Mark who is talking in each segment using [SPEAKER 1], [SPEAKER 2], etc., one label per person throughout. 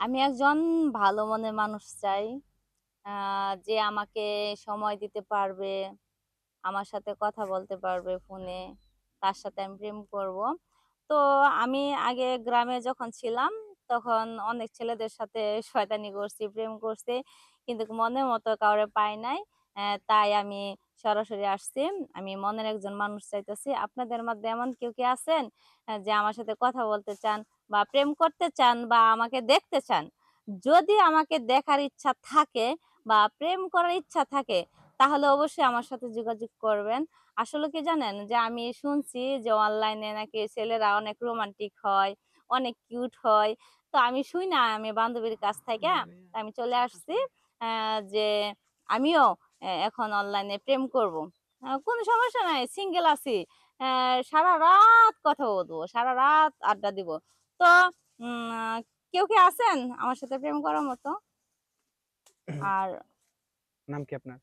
[SPEAKER 1] আমি একজন ভালো মনের মানুষ চাই। যে আমাকে সময় দিতে পারবে, আমার সাথে কথা বলতে পারবে ফোনে। তার সাথে আমি প্রেম করব। তো আমি আগে গ্রামে যখন ছিলাম, তখন অনেক ছেলেদের সাথে শয়তানি করছি, প্রেম করছি। কিন্তু মনের মতো কাউরে পাই নাই। তাই আমি সরাসরি আসছি। আমি মনের একজন মানুষ চাইতেছি। আপনাদের মধ্যে এমন কেউ কি আছেন? যে আমার সাথে কথা বলতে চান বা প্রেম করতে চান বা আমাকে দেখতে চান? যদি আমাকে দেখার ইচ্ছা থাকে বা প্রেম করার ইচ্ছা থাকে, তাহলে অবশ্যই আমার সাথে যোগাযোগ করবেন। আসলে কি জানেন? যে আমি শুনছি যে অনলাইনে নাকি ছেলেরা অনেক রোমান্টিক হয়, অনেক কিউট হয়। তো আমি শুই না আমি বান্ধবীর কাছ থাইকা আমি চলে আসছি যে আমিও এখন অনলাইনে প্রেম করব। কোনো সমস্যা নাই, সিঙ্গেল আছি। সারা রাত কথা বলব, সারা রাত আড্ডা দিব। তো কেউ কি আছেন আমার সাথে প্রেম করার মতো? আর
[SPEAKER 2] নাম কি আপনার?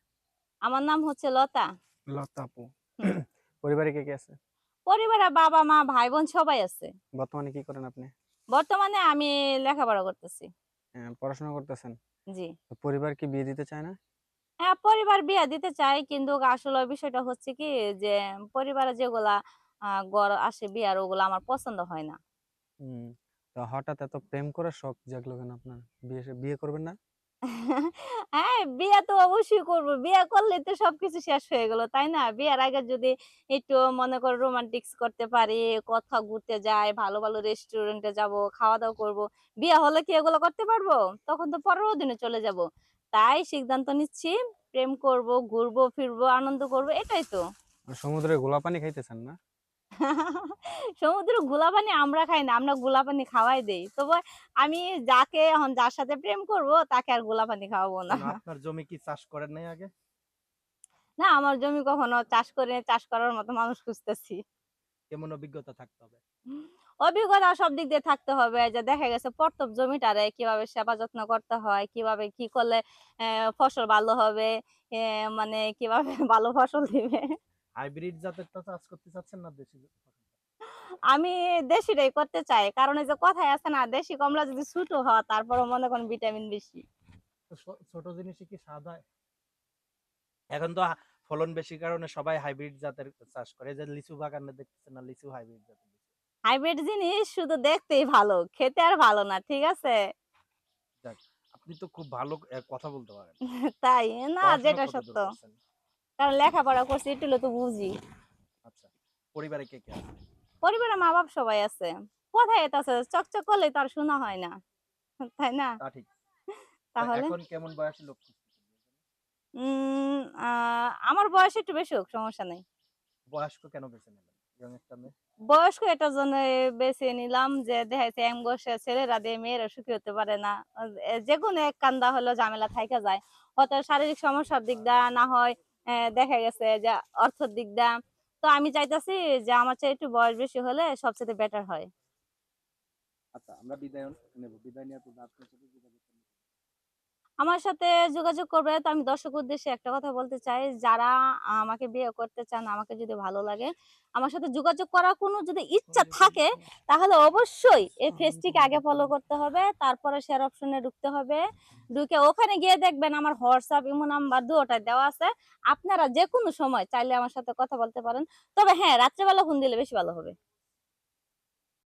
[SPEAKER 1] আমার নাম হচ্ছে লতা।
[SPEAKER 2] লতা আপু। পরিবারে কে, কে আছে?
[SPEAKER 1] পরিবারে বাবা-মা, ভাই-বোন সবাই আছে।
[SPEAKER 2] বর্তমানে কি করেন আপনি?
[SPEAKER 1] বর্তমানে আমি লেখাপড়া করতেছি।
[SPEAKER 2] পড়াশোনা করতেছেন?
[SPEAKER 1] জি।
[SPEAKER 2] পরিবার কি বিয়ে দিতে চায় না?
[SPEAKER 1] হ্যাঁ, পরিবার বিয়া দিতে চায় কিন্তু আসলে বিষয়টা হচ্ছে কি যে পরিবারে যেগুলা গড় আসে বিয়ার ওগুলা আমার পছন্দ হয় না।
[SPEAKER 2] হুম। তো হঠাৎ এত প্রেম করার শখ জাগলো কেন আপনার? বিয়ে বিয়ে করবেন না?
[SPEAKER 1] হ্যাঁ, বিয়ে তো অবশ্যই করব। বিয়ে করলেই তো সবকিছু শেষ হয়ে গেল, তাই না? বিয়ের আগে যদি একটু মনে করো রোমান্টিক্স করতে পারি, কোথাও ঘুরতে যাই, ভালো, ভালো রেস্টুরেন্টে যাব, খাওয়া-দাওয়া করব। বিয়ে হলে কি এগুলো করতে পারব? তখন তো পরের দিনে চলে যাব। তাই সিদ্ধান্ত নিচ্ছি প্রেম করব, ঘুরবো, ফিরবো, আনন্দ করব এটাই তো।
[SPEAKER 2] আর সমুদ্রের গোলা পানি খাইতেছেন না?
[SPEAKER 1] সমুদ্রের গোলা পানি আমরা খাই না, আমরা গোলা পানি খাওয়াই দেই। তবে আমি যাকে এখন যার সাথে প্রেম করব তাকে আর গোলা পানি খাওয়াবো না।
[SPEAKER 3] আপনার জমি কি চাষ করেন নাই আগে?
[SPEAKER 1] না, আমার জমি কখনো চাষ করে চাষ করার মতো মানুষ খুঁজতেছি।
[SPEAKER 3] কেমন অভিজ্ঞতা থাকতে হবে?
[SPEAKER 1] অভিজ্ঞতা সব দিক দিয়ে থাকতে হবে যে দেখা গেছে প্রত্যেক জমিটারে কীভাবে সেবা যত্ন করতে হয়, কীভাবে কি করলে ফসল ভালো হবে, মানে কীভাবে ভালো ফসল দিবে।
[SPEAKER 3] হাইব্রিড জাতেরটা চাষ করতে চাচ্ছেন না দেশি?
[SPEAKER 1] আমি দেশিটাই করতে চাই। কারণ এই যে কথায় আছে না দেশি কমলা যদি ছোট হয় তারপরেও মনে করেন ভিটামিন বেশি।
[SPEAKER 3] ছোট জিনিসে কি স্বাদ হয়? এখন তো ফলন বেশি কারণে সবাই হাইব্রিড জাতের চাষ করে। যে লিচু বাগানে দেখতেছেন না লিচু হাইব্রিড জাতের
[SPEAKER 1] হাইব্রিড জিনিস শুধু দেখতেই ভালো, খেতে আর ভালো না। ঠিক আছে?
[SPEAKER 3] আপনি তো খুব ভালো কথা বলতে পারেন।
[SPEAKER 1] তাই? না যেটা সত্য। কারণ লেখাপড়া করছি একটু তো বুঝি।
[SPEAKER 3] আচ্ছা। পরিবারে কে, কে আছে?
[SPEAKER 1] পরিবারে মা-বাপ সবাই আছে। কোথায় এতাছে? চকচক করলেই তো আর শোনা হয় না। তাই না?
[SPEAKER 3] তা ঠিক।
[SPEAKER 1] তাহলে?
[SPEAKER 3] এখন কেমন বয়সী লোক?
[SPEAKER 1] উম আমার বয়স একটু বেশি হোক, সমস্যা নাই।
[SPEAKER 3] বয়স্ক কেন বেছে? ইয়ং একটা
[SPEAKER 1] বয়স্ক এটার জন্য বেছে নিলাম যে দেখা যাচ্ছে young বয়সের ছেলেরা দিয়ে মেয়েরা সুখী হতে পারে না। আ এ যেকোনো এক কান্দা হলেও ঝামেলা থাইকা যায়। হয়তো শারীরিক সমস্যার দিক দা না হয় দেখা গেছে যে অর্থের দিক দাম তো আমি চাইতেছি যে আমার চেয়ে একটু বয়স বেশি হলে সবচেয়ে বেটার হয়।
[SPEAKER 3] আচ্ছা, আমরা বিদায় নেব। বিদায় যোগাযোগ করব
[SPEAKER 1] আমার সাথে যোগাযোগ করবে তো আমি দর্শক উদ্দেশ্যে একটা কথা বলতে চাই, যারা আমাকে বিয়ে করতে চান, আমাকে যদি ভালো লাগে, আমার সাথে যোগাযোগ করার কোনো যদি ইচ্ছা থাকে, তাহলে অবশ্যই এই ফেসটিকে আগে ফলো করতে হবে। তারপরে শেয়ার অপশনে ঢুকতে হবে। ঢুকে ওখানে গিয়ে দেখবেন আমার হোয়াটসঅ্যাপ, ইমো নাম্বার দুটোটাই দেওয়া আছে। আপনারা যেকোনো সময় চাইলে আমার সাথে কথা বলতে পারেন। তবে হ্যাঁ, রাত্রেবেলা ফোন দিলে বেশি ভালো হবে।